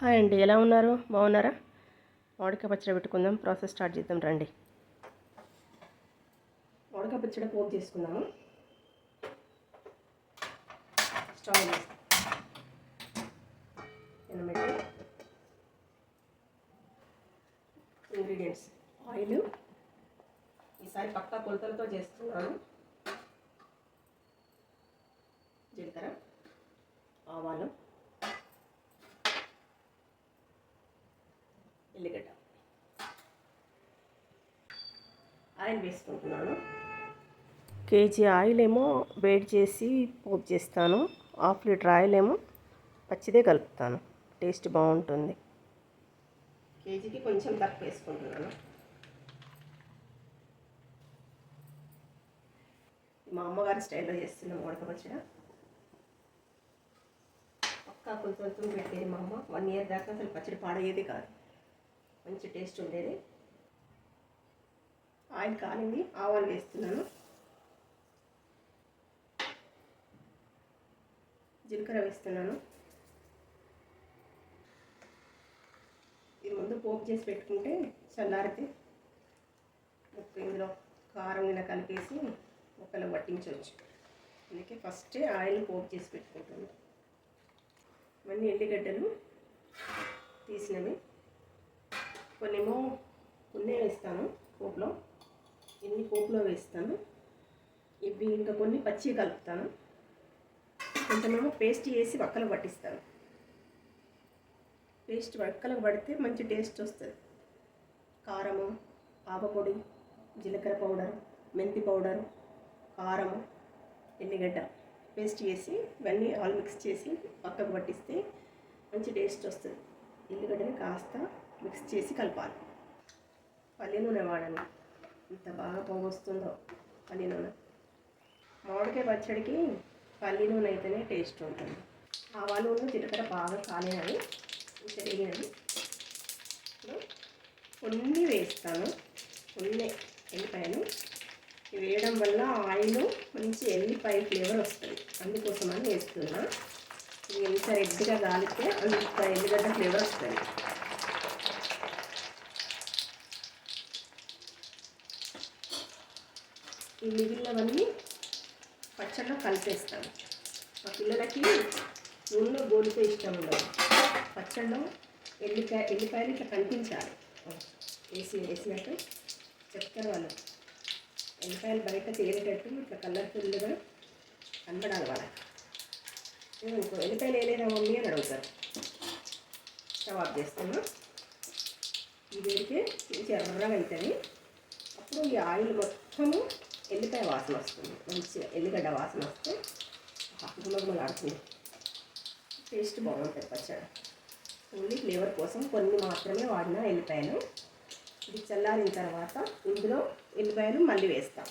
Hi అండి ఎలా ఉన్నారు? బాగున్నారా? మామిడికాయ పచ్చడి పెట్టుకుందాం ప్రాసెస్ స్టార్ట్ చేద్దాం రండి. మామిడికాయ పచ్చడి పోపు చేసుకుందాము. Stove ingredients oil. ఈసారి పక్కా కొలతలతో చేస్తున్నాను. జీలకర్ర ఆవాలు ఎల్లిగడ్డ ఆయిల్ వేసుకుంటున్నాను. కేజీ ఆయిల్ ఏమో వేడి చేసి పోపు చేస్తాను. హాఫ్ లీటర్ ఆయిల్ ఏమో పచ్చిదే కలుపుతాను. టేస్ట్ బాగుంటుంది. కేజీకి కొంచెం తక్కువ వేసుకుంటున్నాను. మా అమ్మగారి స్టైల్లో చేస్తున్నాం ఉడక పచ్చడి పక్కా కొంచెం పెట్టేది మా అమ్మ. వన్ ఇయర్ దాకా అసలు పచ్చడి పాడయ్యేది కాదు. మంచి టేస్ట్ ఉండేది. ఆయిల్ కాలింది ఆవాలు వేస్తున్నాను. జీలకర్ర వేస్తున్నాను. ఇది ముందు పోపు చేసి పెట్టుకుంటే చల్లారితే ఉప్పు ఇందులో కారం ఇలా కలిపేసి ముక్కలు పట్టించవచ్చు. అందుకే ఫస్టే ఆయిల్ పోపు చేసి పెట్టుకుంటాను. మళ్ళీ ఎల్లిగడ్డలు తీసినవి. కొన్నేమో కొన్ని వేస్తాను పోపులో. ఎన్ని పోపులో వేస్తాను? ఇవి ఇంకా కొన్ని పచ్చి కలుపుతాను. కొంచెమేమో పేస్ట్ చేసి వక్కలు పట్టిస్తాను. పేస్ట్ వక్కలకు పడితే మంచి టేస్ట్ వస్తుంది. కారము ఆవపొడి జీలకర్ర పౌడర్ మెంతి పౌడర్ కారము ఎల్లిగడ్డ పేస్ట్ చేసి ఇవన్నీ ఆల్ మిక్స్ చేసి పక్కకు పట్టిస్తే మంచి టేస్ట్ వస్తుంది. ఎల్లిగడ్డని కాస్త మిక్స్ చేసి కలపాలి. పల్లి నూనె వాడాలి. ఇంత బాగా పోగొస్తుందో పల్లి నూనె మామిడికాయ పచ్చడికి పల్లి నూనె అయితేనే టేస్ట్ ఉంటుంది. ఆవాలు జీలకర్ర బాగా కాలేనవి తెలియనవి ఇప్పుడు కొన్ని వేస్తాను. కొన్ని ఎల్లిపాయలు. వేయడం వల్ల ఆయిల్ మంచి ఎల్లిపాయ ఫ్లేవర్ వస్తుంది. అందుకోసమని వేస్తున్నా. ఇది ఎంత రెడ్గా కాలితే అంత ఎల్లిగడ్డ ఫ్లేవర్ వస్తుంది. ఈ మిగిలినవన్నీ పచ్చడిలో కలిపేస్తాను. మా పిల్లలకి నూనెలో గోలితే ఇష్టం ఉండదు. పచ్చడిలో ఎల్లిపాయ ఎల్లిపాయలు ఇట్లా కనిపించాలి. వేసి వేసినట్టు చెప్తారు వాళ్ళు. ఎల్లిపాయలు బయట తేలేటట్టు ఇట్లా కలర్ఫుల్గా కనబడాలి వాళ్ళకి. ఇంకో ఎల్లిపాయలు వేయలేదా మమ్మీ అని అడుగుతారు. కబాబ్ చేస్తాను. ఈ వేడికి ఎర్రగా అవుతుంది అప్పుడు ఈ ఆయిల్ మొత్తము ఎల్లిపాయ వాసన వస్తుంది. మంచిగా ఎల్లిగడ్డ వాసన వస్తే గుమగుమలాడుతుంది. టేస్ట్ బాగుంటుంది పచ్చడి. ఓన్లీ ఫ్లేవర్ కోసం కొన్ని మాత్రమే వాడిన ఎల్లిపాయలు. ఇది చల్లారిన తర్వాత ఇందులో ఎల్లిపాయలు మళ్ళీ వేస్తాం.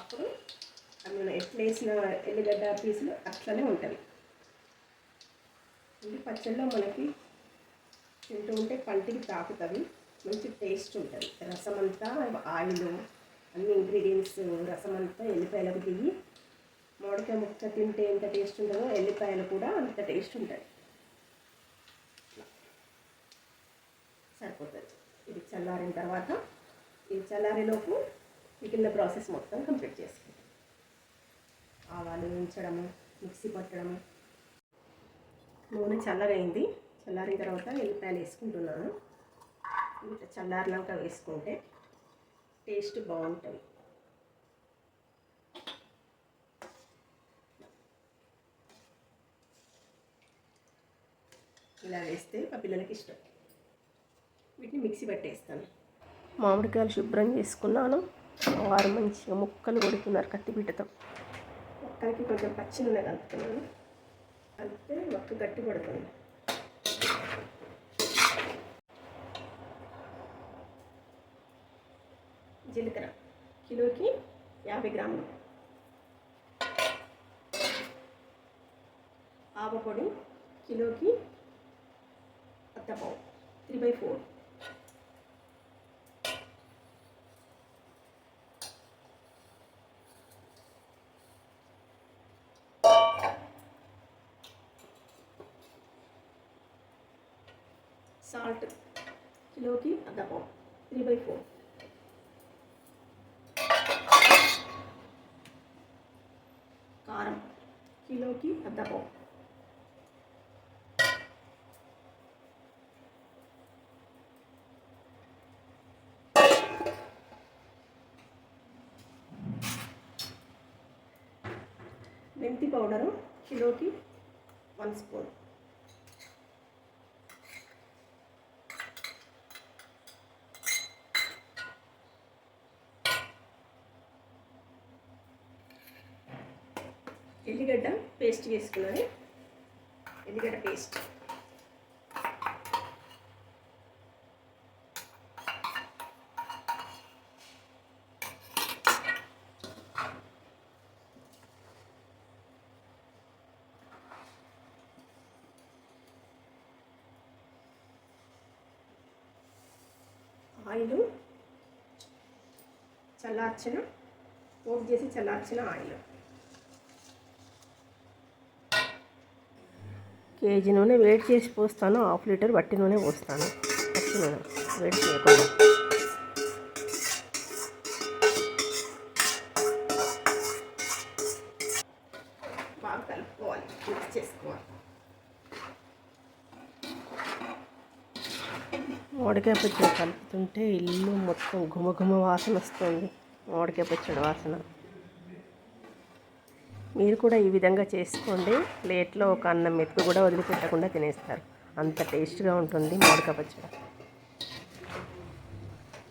అప్పుడు మనం ఎట్లా వేసిన ఎల్లిగడ్డ పీసులు అట్లనే ఉంటుంది ఇది పచ్చడిలో మనకి తింటూ ఉంటే పంటికి తాకుతుంది. మంచి టేస్ట్ ఉంటుంది. రసం అంతా ఆయిల్ అన్ని ఇంగ్రీడియంట్స్ రసం అంతా ఎల్లిపాయలకు దిగి మామిడికాయ ముక్క తింటే ఎంత టేస్ట్ ఉంటుందో ఎల్లిపాయలు కూడా అంత టేస్ట్ ఉంటుంది సరిపోతుంది. ఇది చల్లారిన తర్వాత ఇది ఈ కింద ప్రాసెస్ మొత్తం కంప్లీట్ చేసుకుంటాం ఆవాలు ఉంచడము మిక్సీ పట్టడము. నూనె చల్లగైంది చల్లారిన తర్వాత ఎల్లిపాయలు వేసుకుంటున్నాను. ఇట్లా చల్లారినాక వేసుకుంటే టేస్ట్ బాగుంటుంది ఇలా వేస్తే మా పిల్లలకి ఇష్టం. వీటిని మిక్సీ పట్టేస్తాను. మామిడికాయలు శుభ్రం చేసుకున్నాను. వారు మంచిగా ముక్కలు కొడుతున్నారు కత్తిపీటతో. మొక్కలకి కొంచెం పచ్చి నూనె కలుపుతున్నాను. కలిపితే మొక్క గట్టి పడుతుంది. జీలకర్ర కిలోకి యాభై గ్రాములు. ఆవపొడి కిలోకి అత్తపావు త్రీ బై ఫోర్. సాల్ట్ కిలోకి అద్దపావు పావు త్రీ బై ఫోర్ కారం కిలోకి అర్ధ పావు మెంతి పౌడరు కిలోకి వన్ స్పూన్. ఎల్లిగడ్డ పేస్ట్ చేసుకున్నాను. ఎల్లిగడ్డ పేస్ట్. ఆయిల్ చల్లార్చిన పోపు చేసి చల్లార్చిన ఆయిల్. కేజీ నూనె వేడి చేసి పోస్తాను. హాఫ్ లీటర్ వట్టి నూనె పోస్తాను. పచ్చి నూనె వేడి చేయకుండా బాగా కలుపుకోవాలి. మిక్స్ చేసుకోవాలి. మామిడికాయ పచ్చడి కలుపుతుంటే ఇల్లు మొత్తం ఘుమఘుమ వాసన వస్తుంది. మామిడికాయ పచ్చడి వాసన. మీరు కూడా ఈ విధంగా చేసుకోండి. ప్లేట్లో ఒక అన్నం మెతుకు కూడా వదిలిపెట్టకుండా తినేస్తారు. అంత టేస్ట్గా ఉంటుంది మామిడికాయ పచ్చడి.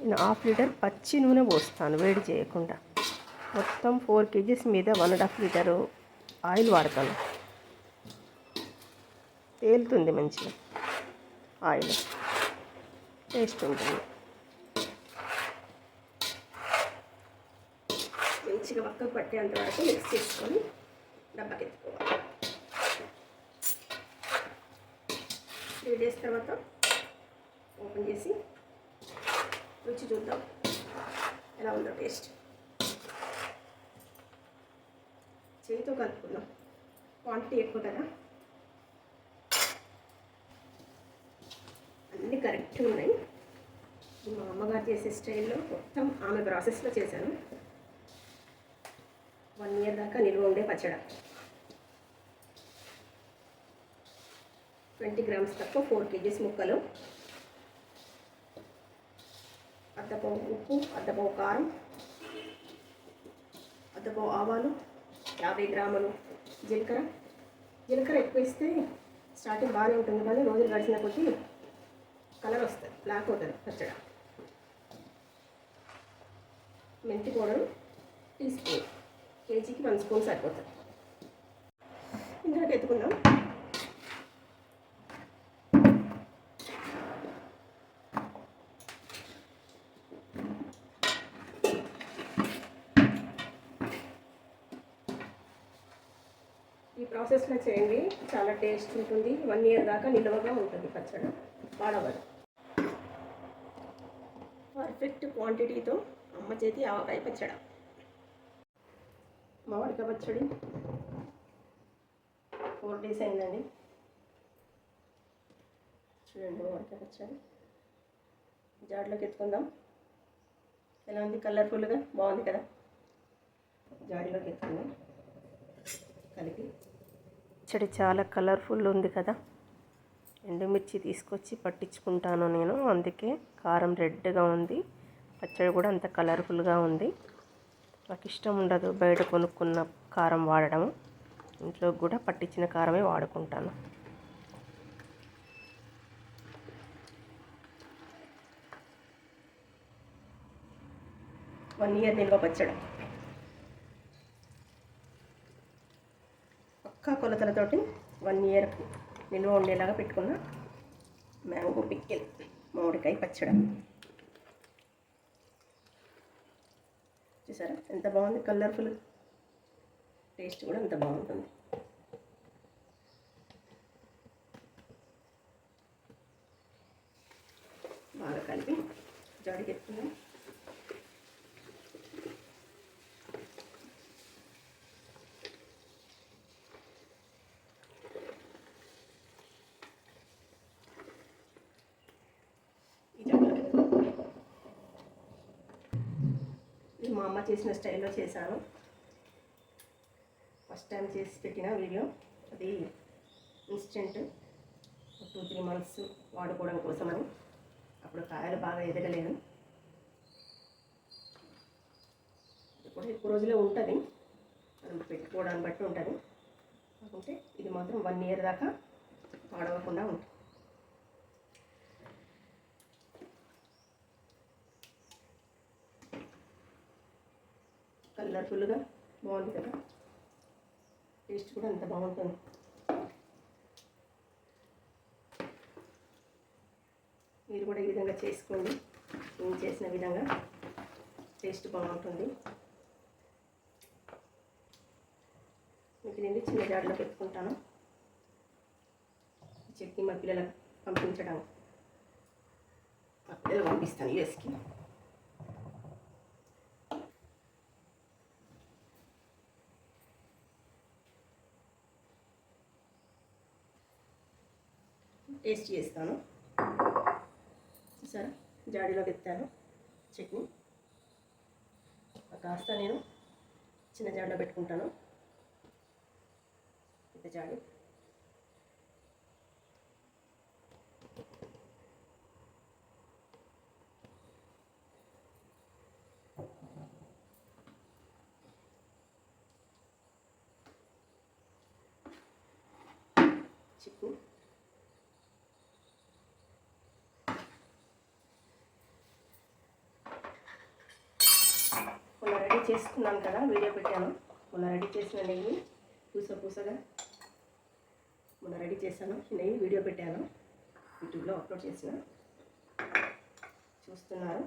నేను హాఫ్ లీటర్ పచ్చి నూనె పోస్తాను వేడి చేయకుండా. మొత్తం ఫోర్ కేజీస్ మీద one and half litre oil వాడతాను. తేలుతుంది మంచిగా. ఆయిల్. టేస్ట్ ఉంటుంది. మంచిగా పక్కకు పట్టేంత వరకు మిక్స్ చేసుకొని డబ్బాకి ఎత్తుకోవాలి త్రీ డేస్ తర్వాత ఓపెన్ చేసి రుచి చూద్దాం ఎలా ఉందో టేస్ట్. చేతితో కలుపుకుందాం. క్వాంటిటీ ఎక్కువ కదా. అన్నీ కరెక్ట్గా ఉన్నాయి. మా అమ్మగారు చేసే స్టైల్లో మొత్తం ఆమె ప్రాసెస్లో చేశాను. వన్ ఇయర్ దాకా నిల్వ ఉండే పచ్చడ. ట్వంటీ గ్రామ్స్ తక్కువ ఫోర్ కేజీస్ ముక్కలు. అద్దపావు ఉప్పు అద్దపావు కారం అద్దపావు ఆవాలు యాభై గ్రాములు జీలకర్ర. జీలకర్ర ఎక్కువ ఇస్తే స్టార్టింగ్ బాగానే ఉంటుంది కానీ రోజులు గడిచిన కొద్దీ కలర్ వస్తుంది బ్లాక్ అవుతుంది పచ్చడి. మెంతి పౌడర్ టీ స్పూన్. కేజీకి వన్ స్పూన్ సరిపోతుంది. ఇందులోకి ఎత్తుకుందాం ఈ ప్రాసెస్లో చేయండి. చాలా టేస్ట్ ఉంటుంది. వన్ ఇయర్ దాకా నిల్వగా ఉంటుంది పచ్చడి. వాడవదు పర్ఫెక్ట్ క్వాంటిటీతో అమ్మ చేతి ఆవకాయ పచ్చడి. మామిడికాయ పచ్చడి ఫోర్ డేస్ అయిందండి. చూడండి మామిడికాయ పచ్చడి జాడలోకి ఎత్తుకుందాం. ఎలా ఉంది? కలర్ఫుల్గా? బాగుంది కదా? జాడీలోకి ఎత్తుకుందాం. కలిపి. పచ్చడి చాలా కలర్ఫుల్ ఉంది కదా? ఎండుమిర్చి తీసుకొచ్చి పట్టించుకుంటాను నేను. అందుకే కారం రెడ్గా ఉంది. పచ్చడి కూడా అంత కలర్ఫుల్గా ఉంది. నాకు ఇష్టం ఉండదు బయట కొనుక్కున్న కారం వాడడం. ఇంట్లో కూడా పట్టించిన కారమే వాడుకుంటాను. వన్ ఇయర్ నిల్వ పచ్చడి. పక్కా కొలతలతోటి వన్ ఇయర్ నిల్వ ఉండేలాగా పెట్టుకున్న మ్యాంగో పిక్కిల్ మామిడికాయ పచ్చడి. చూసారా? ఎంత బాగుంది కలర్ఫుల్ టేస్ట్ కూడా అంత బాగుంటుంది. బాగా కలిపి జాడికి మా అమ్మ చేసిన స్టైల్లో చేశాను. ఫస్ట్ టైం చేసి పెట్టిన వీడియో. అది ఇన్స్టెంట్ టూ త్రీ మంత్స్ వాడుకోవడం కోసమని. అప్పుడు కాయలు బాగా ఎదగలేదు. ఇప్పుడు ఎక్కువ రోజులే ఉంటుంది. మనం పెట్టుకోవడాన్ని బట్టి ఉంటుంది. కాకుంటే ఇది మాత్రం వన్ ఇయర్ దాకా పాడవకుండా ఉంటుంది. కలర్ఫుల్గా బాగుంది కదా. టేస్ట్ కూడా అంత బాగుంటుంది. మీరు కూడా ఈ విధంగా చేసుకోండి. నేను చేసిన విధంగా టేస్ట్ బాగుంటుంది. మీకు నేను చిన్న జాడలో పెట్టుకుంటాను. ఈ చట్నీ మా పిల్లలకు పంపించడం. పిల్లలు పంపిస్తాను యూఎస్కి. టేస్ట్ చేస్తాను. సరే జాడీలో ఎత్తాను. చట్నీ కాస్త నేను చిన్న జాడీలో పెట్టుకుంటాను. పెద్ద జాడీ. చిక్కు మొన్న రెడీ చేసుకున్నాను కదా వీడియో పెట్టాను. మొన్న రెడీ చేసిన నెయ్యి పూస పూసగా. మొన్న రెడీ చేశాను నెయ్యి వీడియో పెట్టాను. యూట్యూబ్లో అప్లోడ్ చేసిన. చూస్తున్నారు.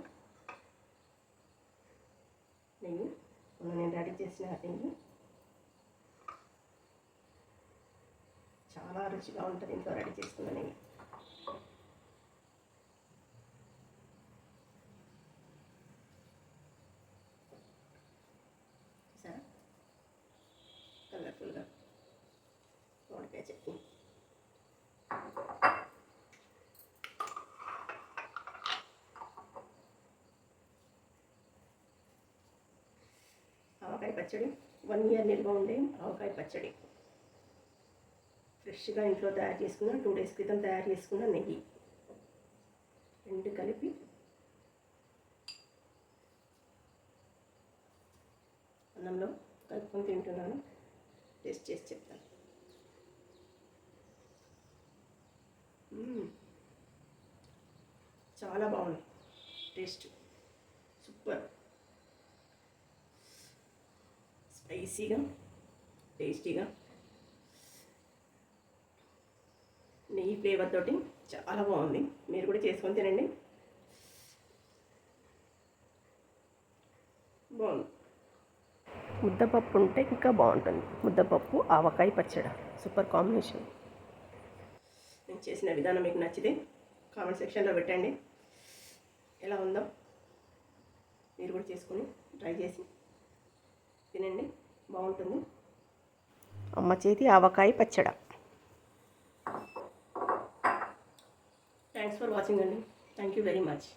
నెయ్యి మొన్న నేను రెడీ చేసిన నెయ్యి. చాలా రుచిగా ఉంటుంది ఇంట్లో రెడీ చేసుకున్న నెయ్యి చూసారా కలర్ఫుల్గా మామిడికాయ చట్నీ ఆవకాయ పచ్చడి. వన్ ఇయర్ నిల్వ ఉండే ఆవకాయ పచ్చడి. ఫ్రెష్గా ఇంట్లో తయారు చేసుకున్న టూ డేస్ క్రితం తయారు చేసుకున్న నెయ్యి. రెండు కలిపి అన్నంలో కలుపుకొని తింటున్నాను. టేస్ట్ చేసి చెప్తాను. Hmm. చాలా బాగుంది. టేస్ట్ సూపర్ స్పైసీగా టేస్టీగా నెయ్యి ఫ్లేవర్ తోటి చాలా బాగుంది. మీరు కూడా చేసుకొని తినండి. బాగుంది. ముద్దపప్పు ఉంటే ఇంకా బాగుంటుంది. ముద్దపప్పు ఆవకాయ పచ్చడి. Super combination. నేను చేసిన విధానం మీకు నచ్చితే కామెంట్ సెక్షన్లో పెట్టండి. ఎలా ఉందో మీరు కూడా చేసుకొని ట్రై చేసి తినండి. బాగుంటుంది. అమ్మ చేతి ఆవకాయ పచ్చడ. థ్యాంక్స్ ఫర్ వాచింగ్ అండి. Thank you very much